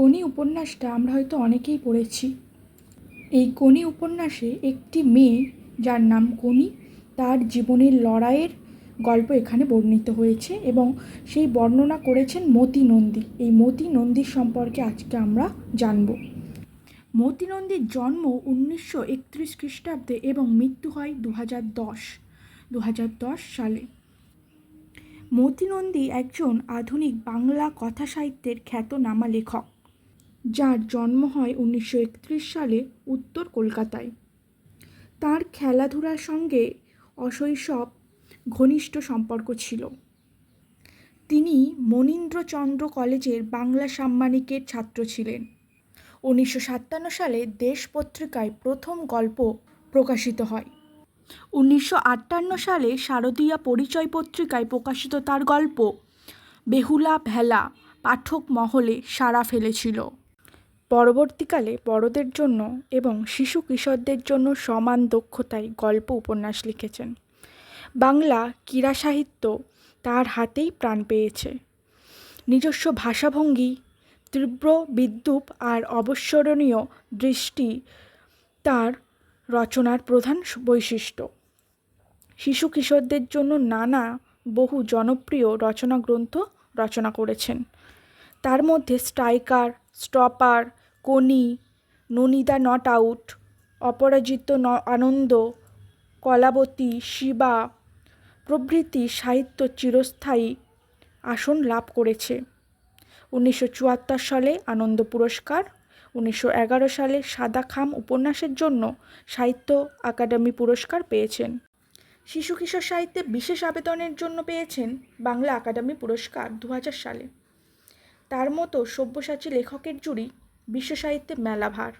কোনি উপন্যাসটা আমরা হয়তো অনেকেই পড়েছি। এই কোনি উপন্যাসে একটি মেয়ে যার নাম কোনি তার জীবনের লড়াইয়ের গল্প এখানে বর্ণিত হয়েছে এবং সেই বর্ণনা করেছেন মতি নন্দী। এই মতি নন্দীর সম্পর্কে আজকে আমরা জানব। মতি নন্দীর জন্ম উনিশশো একত্রিশ খ্রিস্টাব্দে এবং মৃত্যু হয় দু হাজার দশ দু হাজার দশ সালে। মতি নন্দী একজন আধুনিক বাংলা কথা সাহিত্যের খ্যাতনামা লেখক। যার জন্ম হয় উনিশশো একত্রিশ সালে উত্তর কলকাতায়। তার খেলাধুলার সঙ্গে অশৈশব, ঘনিষ্ঠ সম্পর্ক ছিল। তিনি মনীন্দ্রচন্দ্র কলেজের বাংলা সাম্মানিকের ছাত্র ছিলেন। উনিশশো সাতান্ন সালে দেশ পত্রিকায় প্রথম গল্প প্রকাশিত হয়। উনিশশো আটান্ন সালে শারদীয়া পরিচয় পত্রিকায় প্রকাশিত তার গল্প, বেহুলা ভেলা, পাঠক মহলে সাড়া ফেলেছিল। পরবর্তীকালে বড়দের জন্য এবং শিশু কিশোরদের জন্য সমান দক্ষতায় গল্প উপন্যাস লিখেছেন। বাংলা ক্রীড়া সাহিত্য তার হাতেই প্রাণ পেয়েছে। নিজস্ব ভাষাভঙ্গি, তীব্র বিদ্যুৎ আর অবসরণীয় দৃষ্টি তার রচনার প্রধান বৈশিষ্ট্য। শিশু কিশোরদের জন্য নানা বহু জনপ্রিয় রচনা গ্রন্থ রচনা করেছেন। তার মধ্যে স্ট্রাইকার, স্টপার কোনি ননিদা নট আউট অপরাজিত ন আনন্দ, কলাবতী, শিবা, প্রভৃতি সাহিত্য চিরস্থায়ী আসন লাভ করেছে। উনিশশো চুয়াত্তর সালে আনন্দ পুরস্কার, উনিশশো এগারো সালে সাদা খাম উপন্যাসের জন্য সাহিত্য আকাদেমি পুরস্কার পেয়েছেন। শিশু কিশোর সাহিত্যে বিশেষ আবেদনের জন্য পেয়েছেন বাংলা একাডেমি পুরস্কার দু হাজার সালে। তার মতো সব্যসাচী লেখকের জুড়ি বিশ্ব সাহিত্যে মেলাভার।